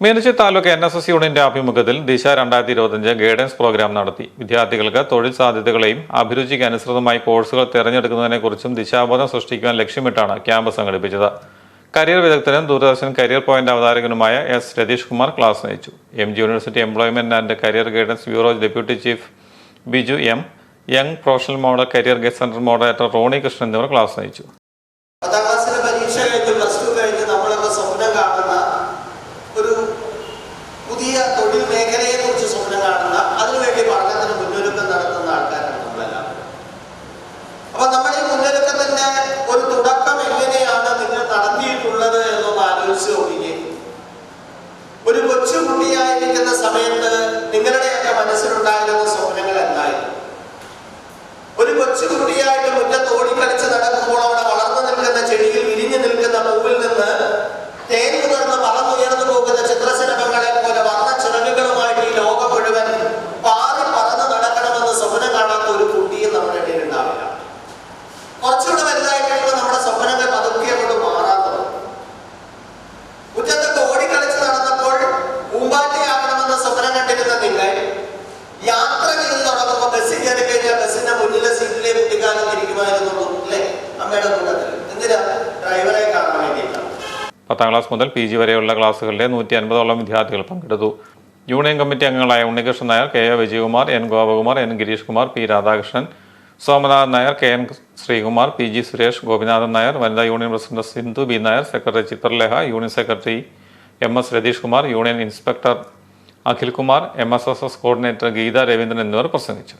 Meenachil taluk N S S യൂണിയന്റെ ആഭിമുഖ്യത്തിൽ ദിശ രണ്ടായിരത്തി ഇരുപത്തിയഞ്ച് ഗൈഡൻസ് പ്രോഗ്രാം നടത്തി. വിദ്യാർത്ഥികൾക്ക് തൊഴിൽ സാധ്യതകളെയും അഭിരുചിക്ക് അനുസൃതമായി കോഴ്സുകൾ തിരഞ്ഞെടുക്കുന്നതിനെക്കുറിച്ചും ദിശാബോധം സൃഷ്ടിക്കുവാൻ ലക്ഷ്യമിട്ടാണ് ക്യാമ്പ് സംഘടിപ്പിച്ചത്. കരിയർ വിദഗ്ധനും ദൂരദർശൻ കരിയർ പോയിന്റ് അവതാരകനുമായ എസ് രതീഷ് കുമാർ ക്ലാസ് നയിച്ചു. M G university employment and career guidance bureau deputy chief Biju M young professional model career guide centre moderator Roni Krishnan എന്നിവർ ക്ലാസ് നയിച്ചു. പത്താം ക്ലാസ്സിലെ പരീക്ഷ കഴിഞ്ഞ് പ്ലസ് ടു കഴിഞ്ഞ് സ്വപ്നം കാണുന്ന പുതിയ തൊഴിൽ മേഖലയെ കുറിച്ച് സ്വപ്നം കാണുന്ന അതിനുവേണ്ടി പഠനത്തിന് മുന്നൊരുക്കം നടത്തുന്ന ആൾക്കാരാണ് നമ്മളെല്ലാം അപ്പൊ നമ്മൾ ഈ മുന്നൊരുക്കത്തിന്റെ ഒരു തുടക്കം എങ്ങനെയാണ് നിങ്ങൾ നടത്തിയിട്ടുള്ളത് എന്നൊന്ന് ആലോചിച്ച് നോക്കിയേ ഒരു കൊച്ചു പത്താം ക്ലാസ് മുതൽ പി ജി വരെയുള്ള ക്ലാസ്സുകളിലെ നൂറ്റി അൻപതോളം വിദ്യാർത്ഥികൾ പങ്കെടുത്തു. യൂണിയൻ കമ്മിറ്റി അംഗങ്ങളായ Unnikrishnan Nair K A Vijayakumar N Gopakumar N Gireesh Kumar P Radhakrishnan Somanathan Nair K N Sreekumar P G Suresh Gopinathan Nair വനിതാ union president Sindhu B Nair secretary Chithralekha union secretary M S Ratheesh Kumar union inspector Akhil Kumar M S S S coordinator Geetha Raveendran എന്നിവർ പ്രസംഗിച്ചു.